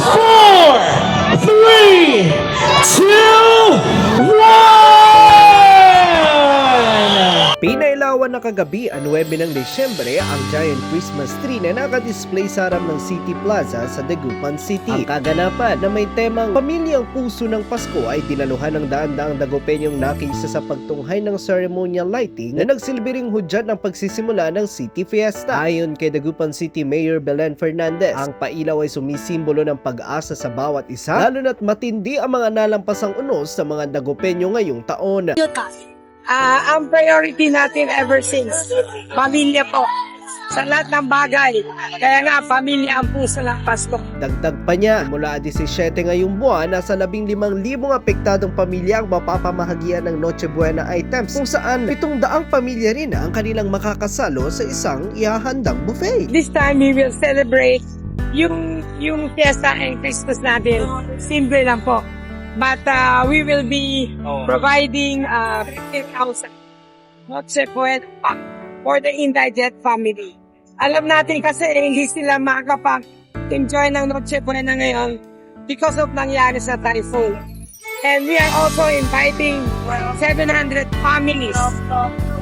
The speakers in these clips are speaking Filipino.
Stop! Pinailawan na kagabi ang 9 ng Desyembre ang giant Christmas tree na nakadisplay sa harap ng City Plaza sa Dagupan City. Ang kaganapan na may temang Pamilyang Puso ng Pasko ay dinaluhan ng daan-daang Dagupenyong nakiisa sa pagtunghay ng ceremonial lighting na nagsilbi ring hudyat ng pagsisimula ng City Fiesta. Ayon kay Dagupan City Mayor Belen Fernandez, ang pailaw ay sumisimbolo ng pag-asa sa bawat isa lalo na't matindi ang mga nalampasang unos sa mga Dagupenyo ngayong taon. Ah, ang priority natin ever since, pamilya po. Sa lahat ng bagay. Kaya nga, pamilya ang puso ng Pasko. Dagdag pa niya, mula 17 ngayong buwan, nasa 15,000 apektadong pamilya ang mapapamahagian ng Noche Buena items kung saan 700 pamilya rin ang kanilang makakasalo sa isang ihahandang buffet. This time, we will celebrate yung, yung fiesta and Christmas natin. Simple lang po. But uh, we will be providing uh, 15,000 Noche pa for the indigent family. Alam natin kasi hindi sila makakapag-enjoy ng Noche Buena ngayon because of nangyari sa typhoon. And we are also inviting 700 families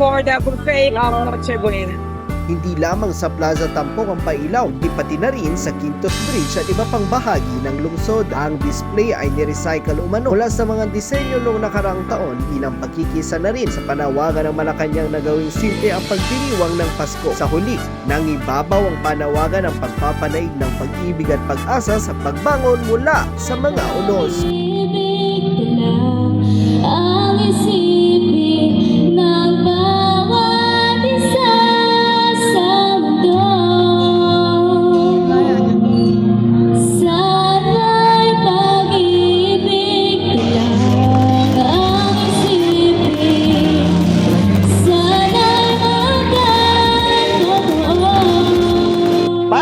for the buffet of Noche Buena. Hindi lamang sa Plaza Tampok ang pailaw, di pati na rin sa Quintos Bridge at iba pang bahagi ng lungsod. Ang display ay nirecycle umano mula sa mga disenyo noong nakaraang taon bilang pagkikisa na rin sa panawagan ng Malacanang na gawing simple ang pagdiriwang ng Pasko. Sa huli, nang ibabaw ang panawagan ng pagpapanaig ng pag-ibig at pag-asa sa pagbangon mula sa mga unos.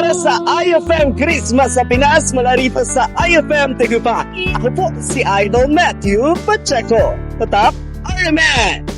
Para sa IFM Christmas sa Pinas, mula rito sa IFM Tegupa. Ako po si Idol Matthew Pacheco. Tatap, Iron Man!